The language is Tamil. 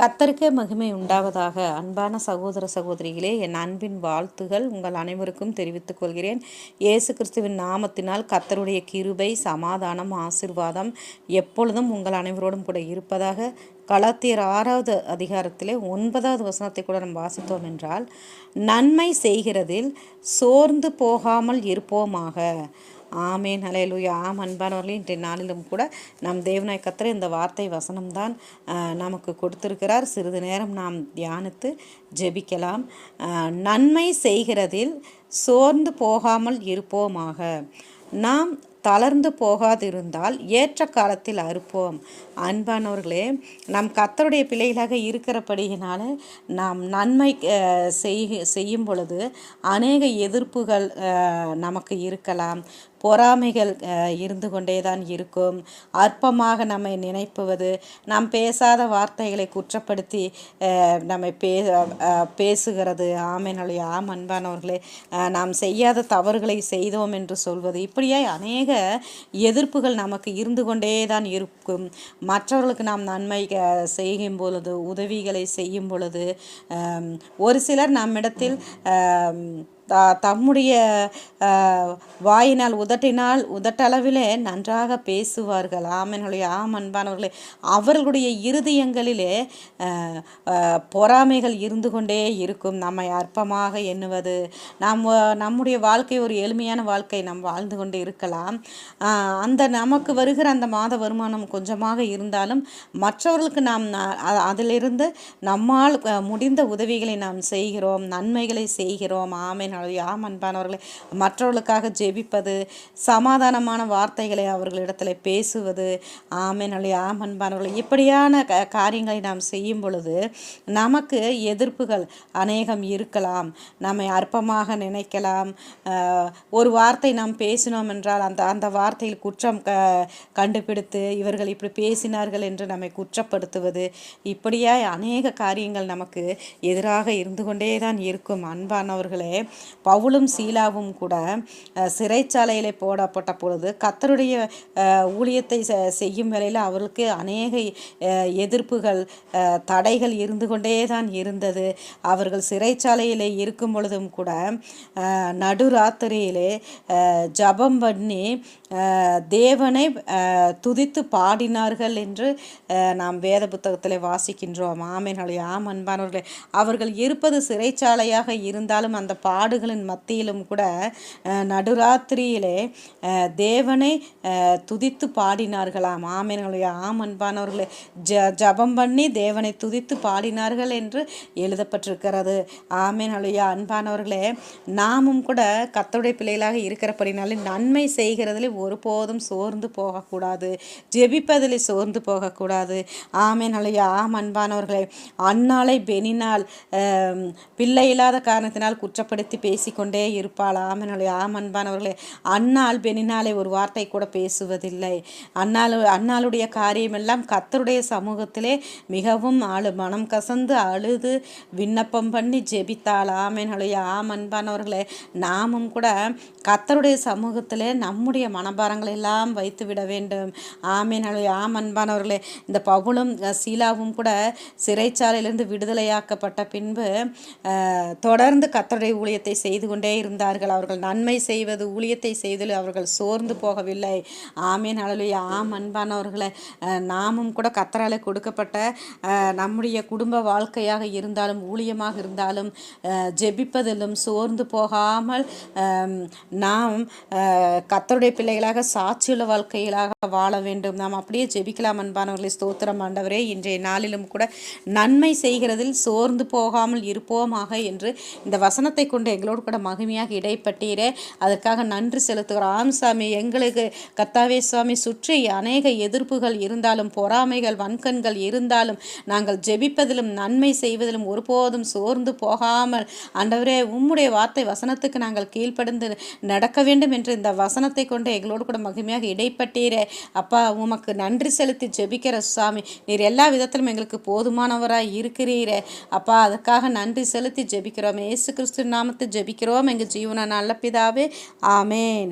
கத்தருக்கே மகிமை உண்டாவதாக. அன்பான சகோதர சகோதரிகளே என் அன்பின் வாழ்த்துகள் உங்கள் அனைவருக்கும் தெரிவித்துக் கொள்கிறேன். இயேசு கிறிஸ்துவின் நாமத்தினால் கத்தருடைய கிருபை சமாதானம் ஆசிர்வாதம் எப்பொழுதும் உங்கள் அனைவரோடும் கூட இருப்பதாக. கலாத்தியர் ஆறாவது அதிகாரத்திலே ஒன்பதாவது வசனத்தை கூட நம்ம வாசித்தோம் என்றால் நன்மை செய்கிறதில் சோர்ந்து போகாமல் இருப்போமாக. ஆமேன். ஹலேலுயா ஆம் அன்பானவர்களே இன்றைய நாளிலும் கூட நம் தேவனாய் கத்திர இந்த வார்த்தை வசனம்தான் நமக்கு கொடுத்திருக்கிறார். சிறிது நேரம் நாம் தியானித்து ஜெபிக்கலாம். நன்மை செய்கிறதில் சோர்ந்து போகாமல் இருப்போமாக. நாம் தளர்ந்து போகாதிருந்தால் ஏற்ற காலத்தில் அறுப்போம். அன்பானவர்களே நம் கத்தருடைய பிள்ளைகளாக இருக்கிறபடியினால நாம் நன்மை செய் செய்யும் பொழுது அநேக எதிர்ப்புகள் நமக்கு இருக்கலாம். பொறாமைகள் இருந்து கொண்டே தான் இருக்கும். அற்பமாக நம்மை நினைப்புவது நாம் பேசாத வார்த்தைகளை குற்றப்படுத்தி நம்மை பே பேசுகிறது. ஆமைனுடைய ஆம் அன்பானவர்களே. நாம் செய்யாத தவறுகளை செய்தோம் என்று சொல்வது. இப்படியே அநேக எதிர்ப்புகள் நமக்கு இருந்து கொண்டே தான் இருக்கும். மற்றவர்களுக்கு நாம் நன்மை செய்யும் பொழுது உதவிகளை செய்யும் பொழுது ஒரு சிலர் நம்மிடத்தில் த தம்முடைய வாயினால் உதட்டினால் உதட்டளவிலே நன்றாக பேசுவார்கள். ஆமனுடைய ஆம் அன்பானவர்களே அவர்களுடைய இருதயங்களிலே பொறாமைகள் இருந்து கொண்டே இருக்கும். நம்மை அற்பமாக எண்ணுவது நம் நம்முடைய வாழ்க்கை ஒரு எளிமையான வாழ்க்கை நாம் வாழ்ந்து கொண்டு இருக்கலாம். அந்த நமக்கு வருகிற அந்த மாத வருமானம் கொஞ்சமாக இருந்தாலும் மற்றவர்களுக்கு நாம் அதிலிருந்து நம்மால் முடிந்த உதவிகளை நாம் செய்கிறோம் நன்மைகளை செய்கிறோம். ஆமேன் யாம் அன்பானவர்களை மற்றவர்களுக்காக ஜெபிப்பது சமாதானமான வார்த்தைகளை அவர்களிடத்தில் பேசுவது. ஆமேனாலே ஆம் அன்பானவர்களை. இப்படியான க காரியங்களை நாம் செய்யும் பொழுது நமக்கு எதிர்ப்புகள் அநேகம் இருக்கலாம். நம்மை அற்பமாக நினைக்கலாம். ஒரு வார்த்தை நாம் பேசினோம் என்றால் அந்த அந்த வார்த்தையில் குற்றம் க கண்டுபிடித்து இவர்கள் இப்படி பேசினார்கள் என்று நம்மை குற்றப்படுத்துவது. இப்படியாய் அநேக காரியங்கள் நமக்கு எதிராக இருந்து கொண்டே தான் இருக்கும். அன்பானவர்களே பவுலும் சீலாவும் கூட சிறைச்சாலையில் போடப்பட்ட பொழுது கத்தருடைய ஊழியத்தை செய்யும் வேலையில் அவர்களுக்கு அநேக எதிர்ப்புகள் தடைகள் இருந்து கொண்டே தான் இருந்தது. அவர்கள் சிறைச்சாலையில் இருக்கும் பொழுதும் கூட நடுராத்திரியிலே ஜபம் பண்ணி தேவனை துதித்து பாடினார்கள் என்று நாம் வேத புத்தகத்தில் வாசிக்கின்றோம். ஆமேன்களை ஆம் அன்பானவர்களே அவர்கள் இருப்பது சிறைச்சாலையாக இருந்தாலும் அந்த நாடுகளின் மத்தியிலும் கூட நடுராத்திரியிலே தேவனை துதித்து பாடினார்களாம். ஆமேன்களுடைய ஆம் அன்பானவர்களே. ஜ ஜபம் பண்ணி தேவனை துதித்து பாடினார்கள் என்று எழுதப்பட்டிருக்கிறது. ஆமேன்களுடைய அன்பானவர்களே நாமும் கூட கத்தோடைய பிள்ளைகளாக இருக்கிறபடினாலே நன்மை செய்கிறதில் ஒருபோதும் சோர்ந்து போகக்கூடாது. ஜெபிப்பதில் சோர்ந்து போகக்கூடாது. ஆமேன். ஆம் அன்பானவர்களே. அன்னாலை பெனினால் பிள்ளை இல்லாத காரணத்தினால் குற்றப்படுத்தி பேசிக்கொண்டே இருப்பாள்? ஆமேன் அலையா ஆம் அன்பானவர்களே அன்னால் பெனினாலே ஒரு வார்த்தை கூட பேசுவதில்லை. அன்னாலு அன்னாளுடைய காரியமெல்லாம் கத்தருடைய சமூகத்திலே மிகவும் ஆளு மனம் கசந்து அழுது விண்ணப்பம் பண்ணி ஜெபித்தாள். ஆமேன் அலையா ஆம் அன்பானவர்களே நாமும் கூட கத்தருடைய சமூகத்திலே நம்முடைய மனபாரங்களை எல்லாம் வைத்து விட வேண்டும். ஆமேனுடைய ஆம் அன்பானவர்களே இந்த பவுலும் சீலாவும் கூட சிறைச்சாலையிலிருந்து விடுதலையாக்கப்பட்ட பின்பு தொடர்ந்து கத்தருடைய ஊழியத்தை செய்து கொண்டே இருந்தார்கள். அவர்கள் நன்மை செய்வது ஊழியத்தை செய்ததில் அவர்கள் சோர்ந்து போகவில்லை. ஆமேன் அழலுய ஆம் அன்பானவர்களை நாமும் கூட கத்தரால் கொடுக்கப்பட்ட நம்முடைய குடும்ப வாழ்க்கையாக இருந்தாலும் ஊழியமாக இருந்தாலும் ஜெபிப்பதிலும் சோர்ந்து போகாமல் நாம் கத்தருடைய பிள்ளைகளாக சாட்சியுள்ள வாழ்க்கைகளாக வாழ வேண்டும். நாம் அப்படியே ஜெபிக்கலாம் அன்பானவர்களை. ஸ்தோத்திரம் ஆண்டவரே. இன்றைய நாளிலும் கூட நன்மை செய்கிறதில் சோர்ந்து போகாமல் இருப்போமாக என்று இந்த வசனத்தை கொண்டு எங்களோடு கூட மகிமையாக இடைப்பட்டீரே. அதற்காக நன்றி செலுத்துகிறோம். ஆம் சாமி எங்களுக்கு கத்தாவே சுவாமி சுற்றி அநேக எதிர்ப்புகள் இருந்தாலும் பொறாமைகள் வன்கண்கள் இருந்தாலும் நாங்கள் ஜெபிப்பதிலும் நன்மை செய்வதிலும் ஒருபோதும் சோர்ந்து போகாமல் ஆண்டவரே உம்முடைய வார்த்தை வசனத்துக்கு நாங்கள் கீழ்ப்படிந்து நடக்க வேண்டும் என்று இந்த வசனத்தை கொண்டு எங்களோடு கூட மகிமையாக இடைப்பட்டீரே. அப்பா உமக்கு நன்றி செலுத்தி ஜெபிக்கிற சுவாமி நீர் எல்லா விதத்திலும் எங்களுக்கு போதுமானவராக இருக்கிறீரே. அப்பா அதுக்காக நன்றி செலுத்தி ஜெபிக்கிறோம். ஏசு கிறிஸ்து நாமத்தை ஜெபிக்கிறோம். எங்கள் ஜீவன நல்ல பிதாவே. ஆமேன்.